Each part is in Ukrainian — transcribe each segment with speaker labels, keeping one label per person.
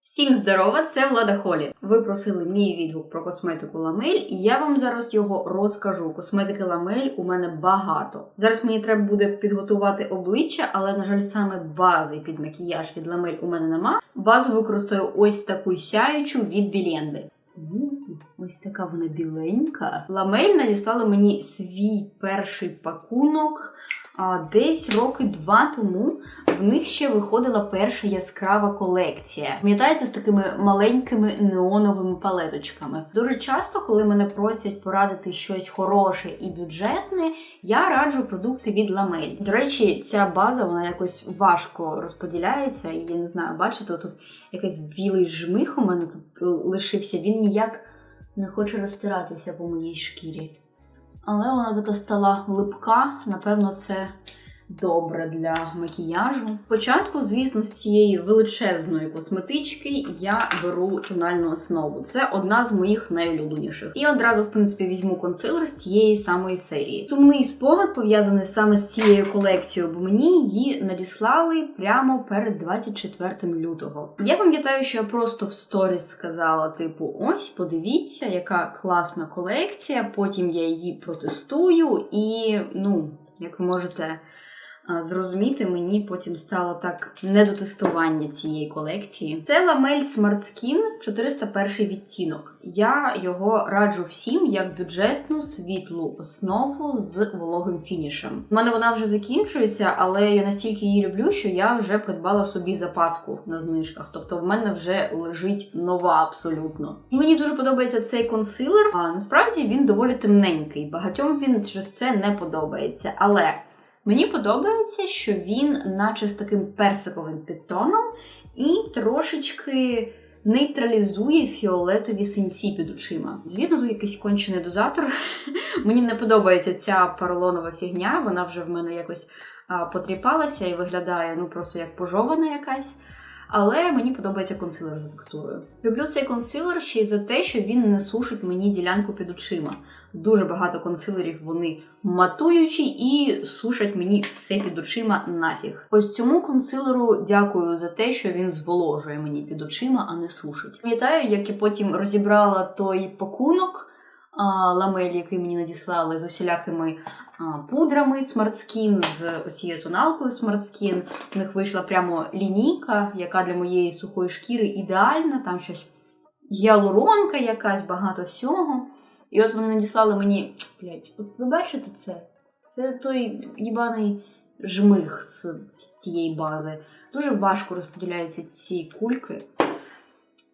Speaker 1: Всім здорова, це Влада Холі. Ви просили мій відгук про косметику Ламель, і я вам зараз його розкажу. Косметики Ламель у мене багато. Зараз мені треба буде підготувати обличчя, але, на жаль, саме бази під макіяж від Ламель у мене нема. Базу використаю ось таку сяючу від Білєнди. Ось така вона біленька. Ламель надіслала мені свій перший пакунок десь роки два тому. В них ще виходила перша яскрава колекція. Пам'ятаєте, з такими маленькими неоновими палеточками. Дуже часто, коли мене просять порадити щось хороше і бюджетне, я раджу продукти від Ламель. До речі, ця база вона якось важко розподіляється, і я не знаю, бачите, тут якийсь білий жмих у мене тут лишився. Він ніяк не хоче розтиратися по моїй шкірі. Але вона така стала липка, напевно, це добре для макіяжу. Спочатку, звісно, з цієї величезної косметички я беру тональну основу. Це одна з моїх найулюбленіших. І одразу, в принципі, візьму консилер з цієї самої серії. Сумний спогад пов'язаний саме з цією колекцією, бо мені її надіслали прямо перед 24 лютого. Я пам'ятаю, що я просто в сторіс сказала: типу, ось, подивіться, яка класна колекція. Потім я її протестую, і ну, як ви можете зрозуміти, мені потім стало так не до тестування цієї колекції. Це ламель Smart Skin 401 відтінок. Я його раджу всім як бюджетну світлу основу з вологим фінішем. У мене вона вже закінчується, але я настільки її люблю, що я вже придбала собі запаску на знижках. Тобто в мене вже лежить нова абсолютно. І мені дуже подобається цей консилер. А насправді він доволі темненький. Багатьом він через це не подобається. Але Мені подобається, що він, наче з таким персиковим підтоном, і трошечки нейтралізує фіолетові синці під очима. Звісно, тут якийсь кончений дозатор. Мені не подобається ця поролонова фігня, вона вже в мене якось потріпалася і виглядає ну просто як пожована якась. Але мені подобається консилер за текстурою. Люблю цей консилер ще й за те, що він не сушить мені ділянку під очима. Дуже багато консилерів вони матуючі і сушать мені все під очима нафіг. Ось цьому консилеру дякую за те, що він зволожує мені під очима, а не сушить. Пам'ятаю, як я потім розібрала той пакунок. Ламель, який мені надіслали з усілякими пудрами Skin, з цією тоналкою Skin. В них вийшла прямо лінійка, яка для моєї сухої шкіри ідеальна. Там щось гіалуронка якась, багато всього. І от вони надіслали мені, блядь, от ви бачите це? Це той їбаний жмих з, з тієї бази. Дуже важко розподіляються ці кульки.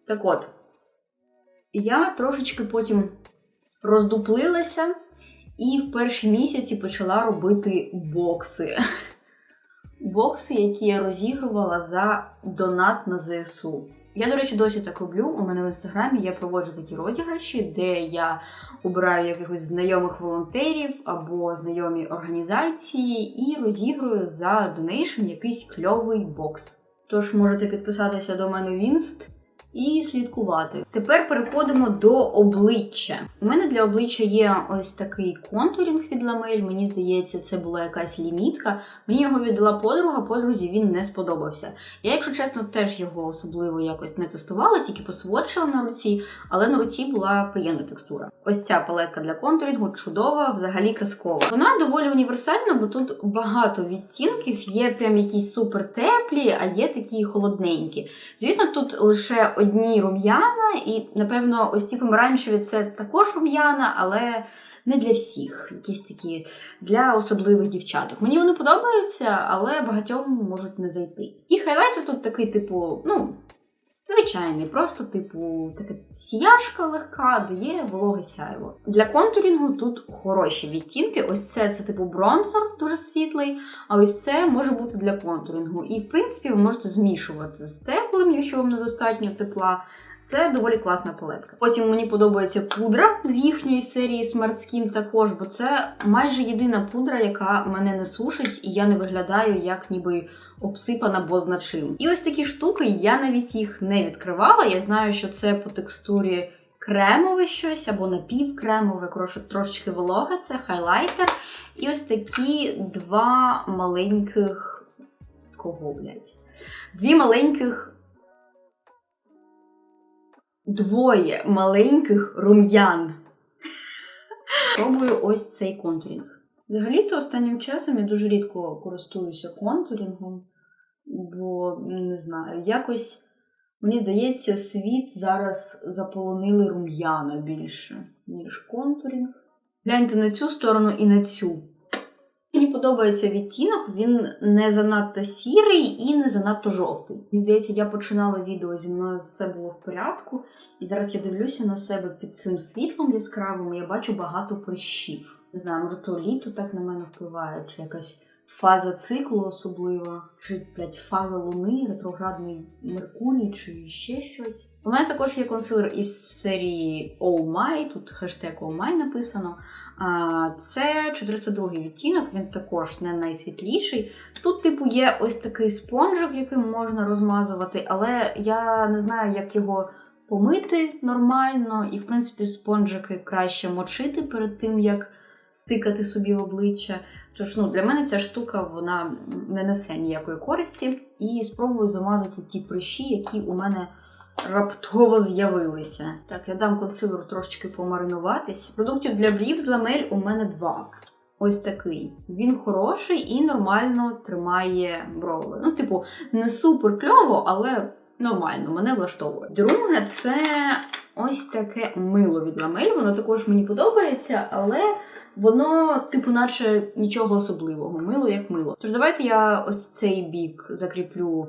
Speaker 1: Так от, я трошечки потім роздуплилася і в перші місяці почала робити бокси. Бокси, які я розігрувала за донат на ЗСУ. Я, до речі, досі так роблю. У мене в інстаграмі я проводжу такі розіграші, де я обираю якихось знайомих волонтерів або знайомі організації і розігрую за донейшн якийсь кльовий бокс. Тож можете підписатися до мене в інст і слідкувати. Тепер переходимо до обличчя. У мене для обличчя є ось такий контурінг від ламель. Мені здається, це була якась лімітка. Мені його віддала подруга, подрузі він не сподобався. Я, якщо чесно, теж його особливо якось не тестувала, тільки посводчила на руці, але на руці була приємна текстура. Ось ця палетка для контурінгу чудова, взагалі казкова. Вона доволі універсальна, бо тут багато відтінків, є прям якісь супер теплі, а є такі холодненькі. Звісно, тут лише одні рум'яна, і, напевно, ось ці помаранчеві це також рум'яна, але не для всіх. Якісь такі для особливих дівчаток. Мені вони подобаються, але багатьом можуть не зайти. І хайлайтер тут такий, типу, ну. Звичайний, просто, типу, така сіяшка легка, дає вологе сяйво. Для контурінгу тут хороші відтінки. Ось це це типу бронзер, дуже світлий, а ось це може бути для контурінгу. І, в принципі, ви можете змішувати з теплим, якщо вам недостатньо тепла. Це доволі класна палетка. Потім мені подобається пудра з їхньої серії Smart Skin також, бо це майже єдина пудра, яка мене не сушить, і я не виглядаю як ніби обсипана бозна чим. І ось такі штуки, я навіть їх не відкривала. Я знаю, що це по текстурі кремове щось або напівкремове, трошечки вологе, це хайлайтер. І ось такі два маленьких. Кого, блядь? Дві маленьких двоє маленьких рум'ян. Пробую ось цей контурінг. Взагалі-то останнім часом я дуже рідко користуюся контурінгом, бо не знаю, якось мені здається, світ зараз заполонили рум'яна більше, ніж контурінг. Гляньте на цю сторону і на цю. Подобається відтінок, він не занадто сірий і не занадто жовтий. Мені здається, я починала відео зі мною все було в порядку, і зараз я дивлюся на себе під цим світлом яскравим, і я бачу багато прищів. Не знаю, може то літо так на мене впливає, чи якась фаза циклу особлива, чи блядь, фаза луни, ретроградний Меркурій, чи ще щось. У мене також є консилер із серії Oh тут хештег Oh My написано. Це 402 відтінок, він також не найсвітліший. Тут, типу, є ось такий спонжик, яким можна розмазувати, але я не знаю, як його помити нормально, і, в принципі, спонжики краще мочити перед тим, як тикати собі в обличчя. Тож, ну, для мене ця штука вона не несе ніякої користі. І спробую замазати ті прищі, які у мене раптово з'явилися. Так, я дам консилеру трошечки помаринуватись. Продуктів для брів з ламель у мене два. Ось такий. Він хороший і нормально тримає брови. Ну, типу, не супер кльово, але нормально, мене влаштовує. Друге, це ось таке мило від ламель. Воно також мені подобається, але воно, типу, наче нічого особливого. Мило як мило. Тож давайте я ось цей бік закріплю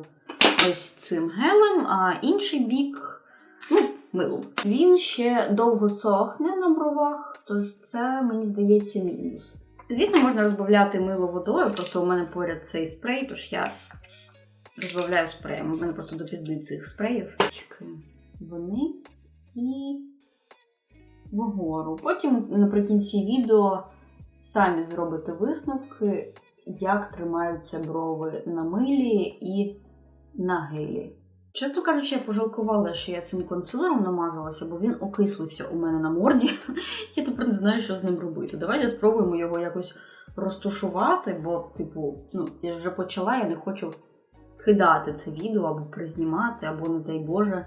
Speaker 1: ось цим гелем, а інший бік ну, милом. Він ще довго сохне на бровах, тож це, мені здається, мінус. Звісно, можна розбавляти мило водою, просто у мене поряд цей спрей, тож я розбавляю спреєм. У мене просто до пізди цих спреїв. Вниз і вгору. Потім наприкінці відео самі зробите висновки, як тримаються брови на милі і на гелі. Чесно кажучи, я пожалкувала, що я цим консилером намазалася, бо він окислився у мене на морді. Я тепер не знаю, що з ним робити. Давайте спробуємо його якось розтушувати, бо, типу, ну, я вже почала, я не хочу кидати це відео або признімати, або, не дай Боже,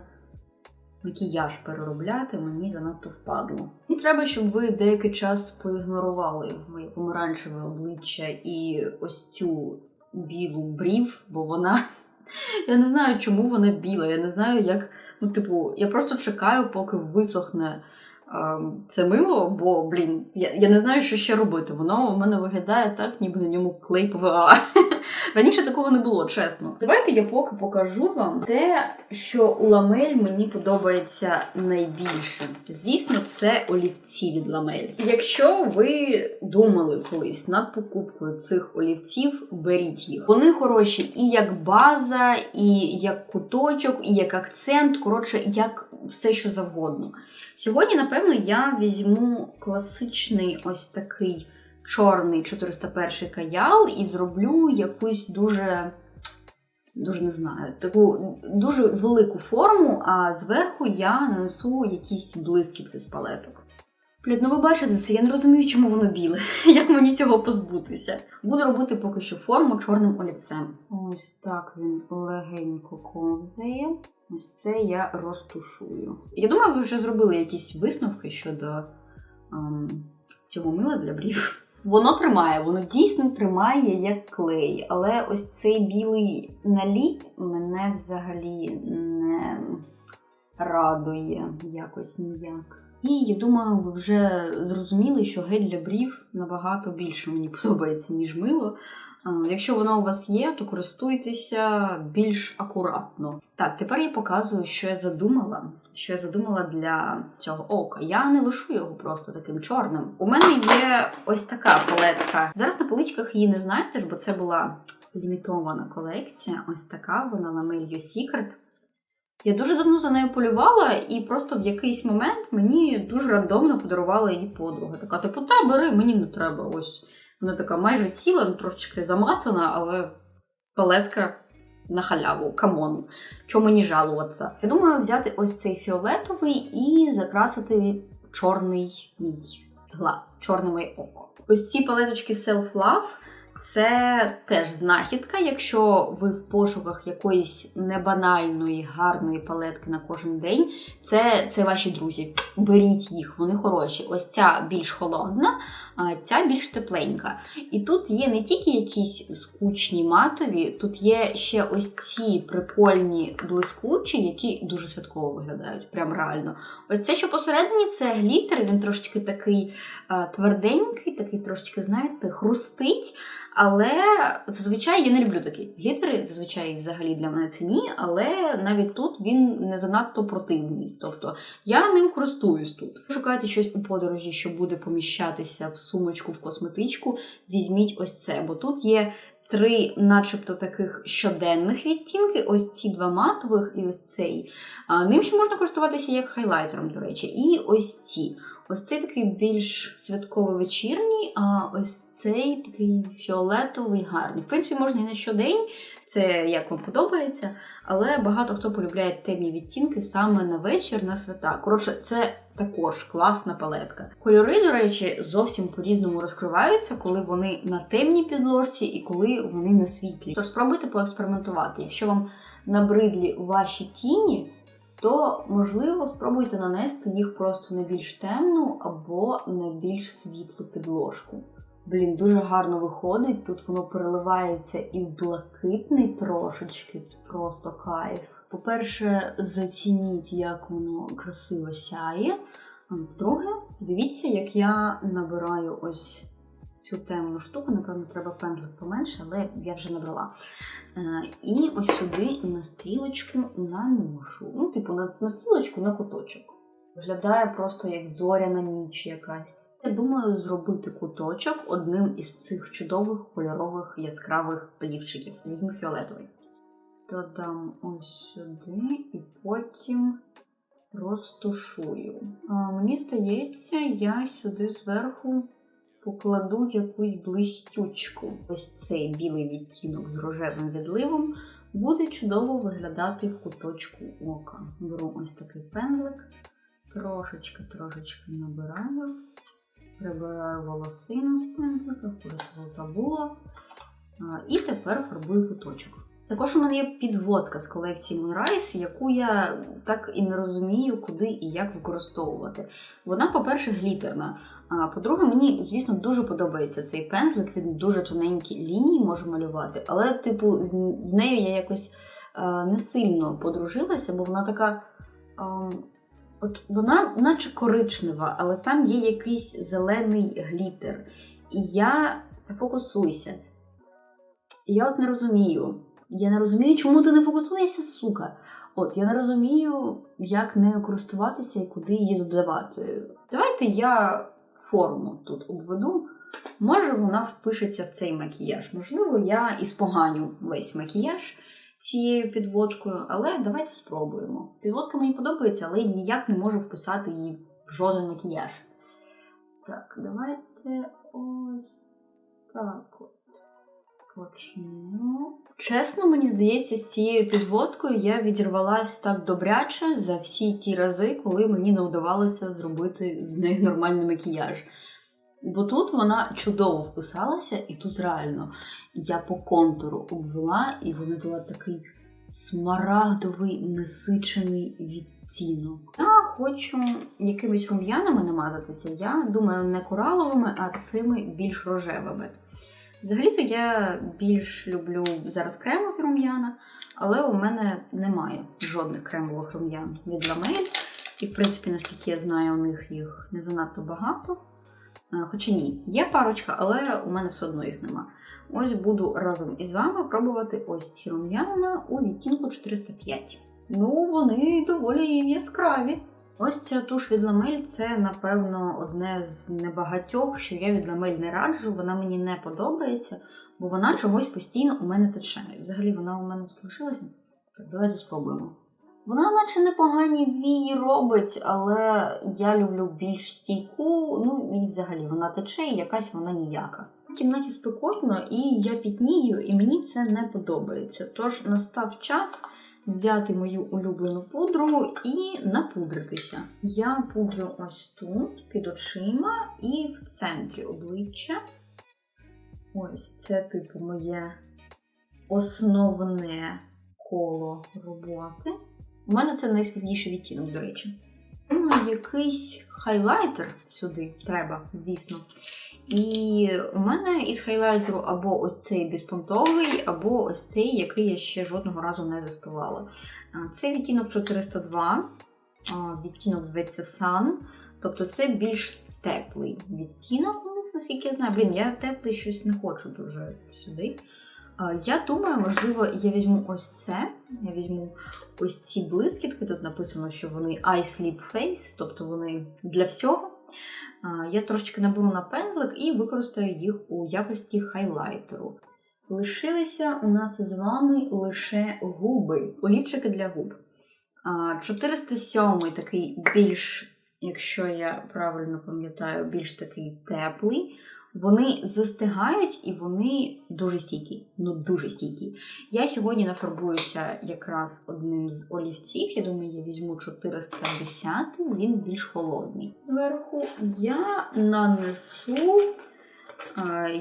Speaker 1: макіяж переробляти мені занадто впадло. І треба, щоб ви деякий час поігнорували моє помаранчеве обличчя і ось цю білу брів, бо вона. Я не знаю, чому вона біла. Я не знаю, як. Ну, типу, я просто чекаю, поки висохне е, це мило, бо, блін, я я не знаю, що ще робити. Воно у мене виглядає так, ніби на ньому клей ПВА. Раніше такого не було, чесно. Давайте я поки покажу вам те, що у ламель мені подобається найбільше. Звісно, це олівці від ламель. Якщо ви думали колись над покупкою цих олівців, беріть їх. Вони хороші і як база, і як куточок, і як акцент. Коротше, як все, що завгодно. Сьогодні, напевно, я візьму класичний ось такий чорний 401 каял і зроблю якусь дуже, дуже не знаю, таку дуже велику форму, а зверху я нанесу якісь блискітки з палеток. Блядь, ну ви бачите це, я не розумію, чому воно біле. Як мені цього позбутися? Буду робити поки що форму чорним олівцем. Ось так він легенько ковзає. Ось це я розтушую. Я думаю, ви вже зробили якісь висновки щодо ем, цього мила для брів. Воно тримає, воно дійсно тримає як клей. Але ось цей білий наліт мене взагалі не радує якось ніяк. І я думаю, ви вже зрозуміли, що гель для брів набагато більше мені подобається, ніж мило. Якщо воно у вас є, то користуйтеся більш акуратно. Так, тепер я показую, що я задумала. Що я задумала для цього ока. Я не лишу його просто таким чорним. У мене є ось така палетка. Зараз на поличках її не знаєте, бо це була лімітована колекція. Ось така вона на Mail Secret. Я дуже давно за нею полювала, і просто в якийсь момент мені дуже рандомно подарувала її подруга. Така, типу, та бери, мені не треба. Ось. Вона така майже ціла, ну, трошечки замацана, але палетка на халяву. Камон. Чому мені жалуватися? Я думаю, взяти ось цей фіолетовий і закрасити чорний мій глаз, чорне моє око. Ось ці палеточки Self Love. Це теж знахідка, якщо ви в пошуках якоїсь небанальної, гарної палетки на кожен день, це, це ваші друзі. Беріть їх, вони хороші. Ось ця більш холодна, а ця більш тепленька. І тут є не тільки якісь скучні матові, тут є ще ось ці прикольні блискучі, які дуже святково виглядають, прям реально. Ось це, що посередині, це глітер, він трошечки такий а, тверденький, такий трошечки, знаєте, хрустить. Але зазвичай я не люблю такі глітери, зазвичай взагалі для мене це ні, але навіть тут він не занадто противний. Тобто я ним користуюсь тут. Шукайте щось у подорожі, що буде поміщатися в сумочку, в косметичку. Візьміть ось це, бо тут є. Три, начебто, таких щоденних відтінки, ось ці два матових і ось цей. Ним ще можна користуватися як хайлайтером, до речі. І ось ці. Ось цей такий більш святково вечірній, а ось цей такий фіолетовий гарний. В принципі, можна і на щодень, це як вам подобається, але багато хто полюбляє темні відтінки саме на вечір, на свята. Коротше, це також класна палетка. Кольори, до речі, зовсім по-різному розкриваються, коли вони на темній підложці і коли вони на світлі. Тож спробуйте поекспериментувати. Якщо вам набридлі ваші тіні то, можливо, спробуйте нанести їх просто на більш темну або на більш світлу підложку. Блін, дуже гарно виходить. Тут воно переливається і в блакитний трошечки, це просто кайф. По-перше, зацініть, як воно красиво сяє. А По-друге, дивіться, як я набираю ось цю темну штуку. Напевно, треба пензлик поменше, але я вже набрала. Е, І ось сюди на стрілочку наношу. Ну, типу, на, на стрілочку на куточок. Виглядає просто як зоряна ніч якась. Я думаю, зробити куточок одним із цих чудових кольорових яскравих плівчиків. Візьму фіолетовий. Додам ось сюди і потім розтушую. А, мені здається, я сюди зверху покладу якусь блистючку. Ось цей білий відтінок з рожевим відливом буде чудово виглядати в куточку ока. Беру ось такий пензлик, трошечки-трошечки набираю, прибираю волосину з пензлика, просто забула. І тепер фарбую куточок. Також у мене є підводка з колекції Moonrise, яку я так і не розумію, куди і як використовувати. Вона, по-перше, глітерна. А по-друге, мені, звісно, дуже подобається цей пензлик, він дуже тоненькі лінії може малювати, але, типу, з, нею я якось е, не сильно подружилася, бо вона така. Е, от Вона, наче коричнева, але там є якийсь зелений глітер. І я фокусуйся. І я от не розумію. Я не розумію, чому ти не фокусуєшся, сука. От, я не розумію, як нею користуватися і куди її додавати. Давайте я форму тут обведу. Може, вона впишеться в цей макіяж. Можливо, я і споганю весь макіяж цією підводкою, але давайте спробуємо. Підводка мені подобається, але ніяк не можу вписати її в жоден макіяж. Так, давайте ось так от Чесно, мені здається, з цією підводкою я відірвалась так добряче за всі ті рази, коли мені не вдавалося зробити з нею нормальний макіяж. Бо тут вона чудово вписалася, і тут реально я по контуру обвела, і вона дала такий смарагдовий насичений відтінок. Я хочу якимись рум'янами намазатися. Я думаю, не кораловими, а цими більш рожевими. Взагалі-то я більш люблю зараз кремові рум'яна, але у мене немає жодних кремових рум'ян від Ламель. І, в принципі, наскільки я знаю, у них їх не занадто багато. Е, Хоча ні, є парочка, але у мене все одно їх нема. Ось буду разом із вами пробувати ось ці рум'яна у відтінку 405. Ну, вони доволі яскраві. Ось ця туш від ламель це, напевно, одне з небагатьох, що я від ламель не раджу. Вона мені не подобається, бо вона чогось постійно у мене тече. Взагалі вона у мене тут лишилася. Так, давайте спробуємо. Вона, наче непогані вії робить, але я люблю більш стійку, ну і взагалі вона тече, і якась вона ніяка. В кімнаті спекотно, і я пітнію, і мені це не подобається. Тож настав час взяти мою улюблену пудру і напудритися. Я пудрю ось тут, під очима і в центрі обличчя. Ось це, типу, моє основне коло роботи. У мене це найсвітліший відтінок, до речі. Думаю, якийсь хайлайтер сюди треба, звісно. І у мене із хайлайтеру або ось цей безпонтовий, або ось цей, який я ще жодного разу не тестувала. Це відтінок 402, відтінок зветься Sun. Тобто це більш теплий відтінок у них, наскільки я знаю. Блін, я теплий щось не хочу дуже сюди. Я думаю, можливо, я візьму ось це. Я візьму ось ці блискітки. Тут написано, що вони Eye Sleep Face, тобто вони для всього. Я трошечки наберу на пензлик і використаю їх у якості хайлайтеру. Лишилися у нас з вами лише губи, олівчики для губ. А, 407 такий більш, якщо я правильно пам'ятаю, більш такий теплий. Вони застигають і вони дуже стійкі. Ну, дуже стійкі. Я сьогодні нафарбуюся якраз одним з олівців. Я думаю, я візьму 410, він більш холодний. Зверху я нанесу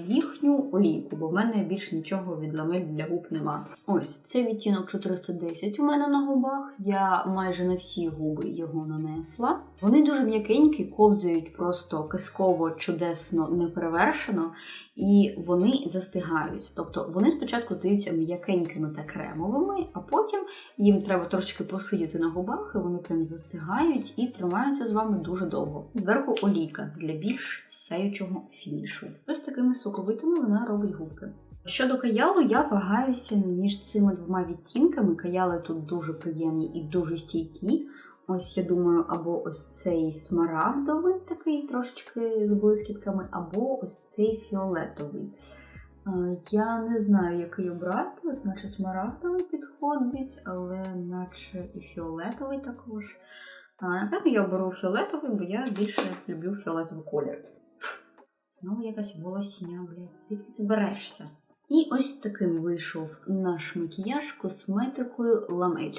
Speaker 1: їхню олійку, бо в мене більше нічого від ламель для губ нема. Ось це відтінок 410 у мене на губах. Я майже на всі губи його нанесла. Вони дуже м'якенькі, ковзають просто казково, чудесно, неперевершено, і вони застигають. Тобто вони спочатку здаються м'якенькими та кремовими, а потім їм треба трошечки посидіти на губах, і вони прям застигають і тримаються з вами дуже довго. Зверху олійка для більш сяючого фінішу. Ось такими соковитими вона робить губки. Щодо каялу, я вагаюся між цими двома відтінками. Каяли тут дуже приємні і дуже стійкі. Ось я думаю, або ось цей смарагдовий, такий трошечки з блискітками, або ось цей фіолетовий. Е, Я не знаю, який обрати, наче смарагдовий підходить, але наче і фіолетовий також. Напевно, я оберу фіолетовий, бо я більше люблю фіолетовий колір. Знову якась волосня, блядь, звідки ти берешся? І ось таким вийшов наш макіяж косметикою ламель.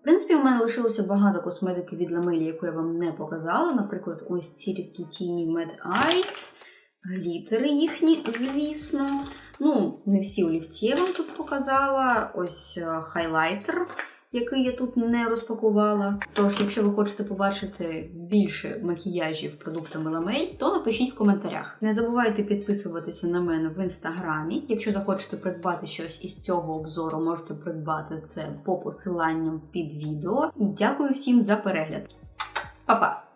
Speaker 1: В принципі, у мене лишилося багато косметики від ламелі, яку я вам не показала. Наприклад, ось ці рідкі тіні Mad Eyes, глітери їхні, звісно. Ну, не всі олівці я вам тут показала. Ось е, хайлайтер, який я тут не розпакувала. Тож, якщо ви хочете побачити більше макіяжів продуктами ламель, то напишіть в коментарях. Не забувайте підписуватися на мене в інстаграмі. Якщо захочете придбати щось із цього обзору, можете придбати це по посиланням під відео. І дякую всім за перегляд. Па-па!